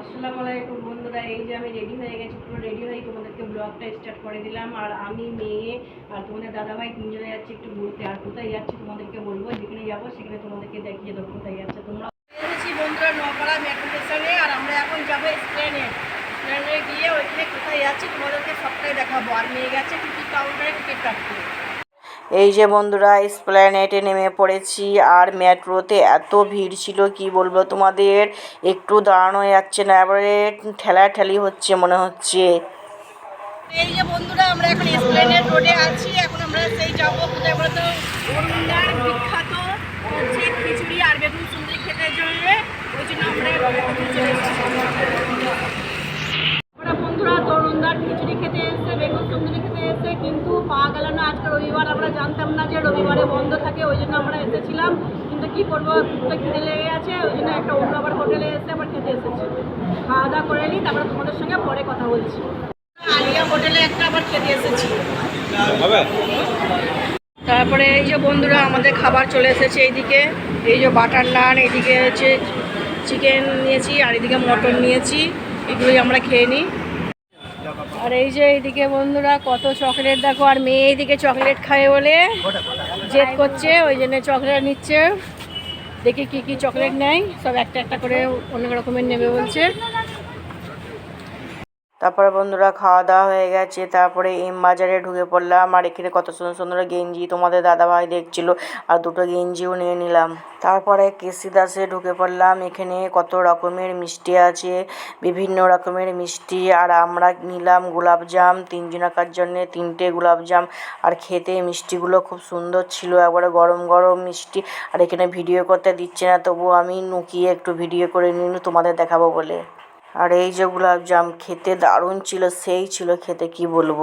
আসসালামু আলাইকুম বন্ধুরা, এই যে আমি রেডি হয়ে গেছি, পুরো রেডি হয়ে তোমাদেরকে ব্লগটা স্টার্ট করে দিলাম। আর আমি, মেয়ে, আর তোমাদের দাদাভাই তিনজনে যাচ্ছি একটু ঘুরতে। আর কোথায় যাচ্ছি তোমাদেরকে বলব? যেখানে যাব, সেখানে তোমাদেরকে দেখিয়ে দেবো কোথায় যাচ্ছে। তোমরা এসেছি বন্ধুরা নপাড়া মেট্রো স্টেশনে আর আমরা এখন যাব স্প্লেনে স্প্লেনে গিয়ে ওইখানে কোথায় যাচ্ছি তোমাদেরকে সবটাই দেখাবো। আর মেয়ে গেছে টিকিট কাউন্টারে টিকিট কাটতে। এই যে বন্ধুরা স্প্ল্যানেটে নেমে পড়েছি আর মেট্রোতে এত ভিড় ছিল, কি বলব তোমাদের? একটু দাঁড়ানো যাচ্ছে না, এবারে ঠেলাঠেলি হচ্ছে মনে হচ্ছে। এই যে বন্ধুরা, আমরা এখন এসপ্লেনেড রোডে আছি, এখন আমরা সেই যাব কোথায় বলতো? অরুণদার বিখ্যাত খিচুড়ি আর বেগুন সুন্দরী খেতে জন্য। ওই জন্য আমরা রবিবার আমরা জানতাম না যে রবিবারে বন্ধ থাকে ওই জন্য আমরা এসেছিলাম। কিন্তু কি করব তো খিদে লেগে গেছে ওই জন্য একটা অন্য আবার হোটেলে এসে আবার খেতে এসেছি। খাওয়া দাওয়া করে নিই তারপরে তোমাদের সঙ্গে পরে কথা বলছি। আলিয়া হোটেলে একটা আবার খেতে এসেছি। তারপরে এই যে বন্ধুরা আমাদের খাবার চলে এসেছে এইদিকে। এই যে বাটার নান এইদিকে হচ্ছে চিকেন নিয়েছি আর এদিকে মটন নিয়েছি। এগুলোই আমরা খেয়ে নিই। আর এই যে এইদিকে বন্ধুরা কত চকলেট দেখো, আর মেয়ে এইদিকে চকলেট খায় বলে জেদ করছে, ওই জন্য চকলেট নিচ্ছে। দেখি কি কি চকলেট নেয়, সব একটা একটা করে অনেক রকমের নেবে বলছে। তারপরে বন্ধুরা খাওয়া দাওয়া হয়ে গেছে, তারপরে এম বাজারে ঢুকে পড়লাম। আর এখানে কত সুন্দর সুন্দর গেঞ্জি তোমাদের দাদাভাই দেখছিল, আর দুটো গেঞ্জিও নিয়ে নিলাম। তারপরে কেসি দাসে ঢুকে পড়লাম, এখানে কত রকমের মিষ্টি আছে, বিভিন্ন রকমের মিষ্টি। আর আমরা নিলাম গোলাপজাম তিনজনাকার জন্যে তিনটে গোলাপজাম। আর খেতে মিষ্টিগুলো খুব সুন্দর ছিল, একবারে গরম গরম মিষ্টি। আর এখানে ভিডিও করতে দিচ্ছে না তবু আমি নুকিয়ে একটু ভিডিও করে নিন তোমাদের দেখাবো বলে। আর এই যে গোলাপজাম খেতে দারুণ ছিল, সেই ছিল খেতে, কি বলব?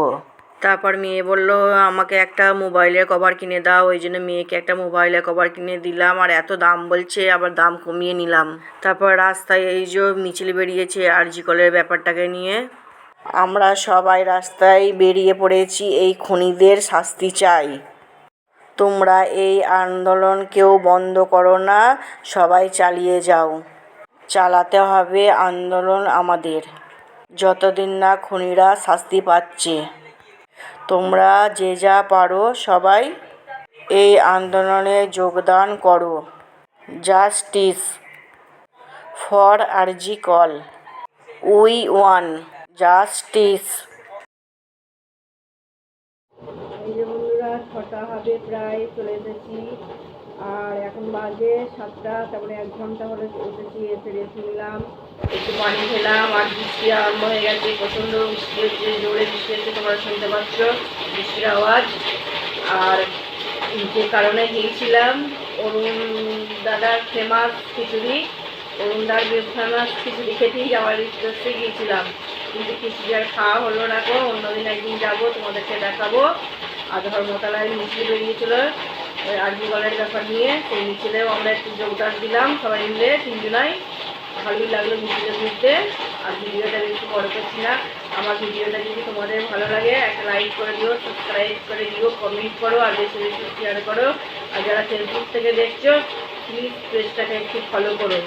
তারপর মেয়ে বলল, আমাকে একটা মোবাইলের কভার কিনে দাও। ওই জন্য মেয়েকে একটা মোবাইলের কভার কিনে দিলাম আর এত দাম বলছে, আবার দাম কমিয়ে নিলাম। তারপর রাস্তায় এই যে মিছিল বেরিয়েছে আরজি কলের ব্যাপারটাকে নিয়ে। আমরা সবাই রাস্তায় বেরিয়ে পড়েছি, এই খনিদের শাস্তি চাই। তোমরা এই আন্দোলন কেউ বন্ধ করো না, সবাই চালিয়ে যাও। চালাতে হবে আন্দোলন আমাদের। যতদিন না খুনিরা শাস্তি পাচ্ছে। তোমরা যে যা পারো সবাই এই আন্দোলনে যোগদান করো। Justice for R G Kar. We want, justice. ছটা হবে প্রায়, চলে এসেছি। আর এখন বাজে সাতটা তারপরে এক ঘণ্টা হলে এসেছি এসে রেস্ট নিলাম, একটু পানি খেলাম, আর বৃষ্টি আরম্ভ হয়ে গেছে, প্রচণ্ড বৃষ্টি হচ্ছে, জোরে বৃষ্টি হচ্ছে, তোমরা শুনতে পাচ্ছ বৃষ্টির আওয়াজ। আর যে কারণে গিয়েছিলাম, অরুণ দাদার ফেমাস খিচুড়ি অরুণদার ফেমাস খিচুড়ি খেতেই যাওয়ার উদ্দেশ্যে গিয়েছিলাম। কিন্তু খিচুড়ি আর খাওয়া হলো না গো, অন্যদিন একদিন যাব, তোমাদেরকে দেখাবো। আর ধর্মতলায় মিছিল বেরিয়েছিল। ওই আরজি কলের ব্যাপার নিয়ে, সেই মিছিলেও আমরা একটু যোগদান দিলাম সবাই মিলে তিনজনায় ভালোই লাগল মিছিলে ঘুরতে আর ভিডিওটা বেশি বড় করছি না। আমার ভিডিওটা যদি তোমাদের ভালো লাগে, একটা লাইক করে দিও সাবস্ক্রাইব করে দিও কমেন্ট করো, আর বেশি বেশি শেয়ার করো। আর যারা ফেসবুক থেকে দেখছ প্লিজ পেজটাকে একটু ফলো করো।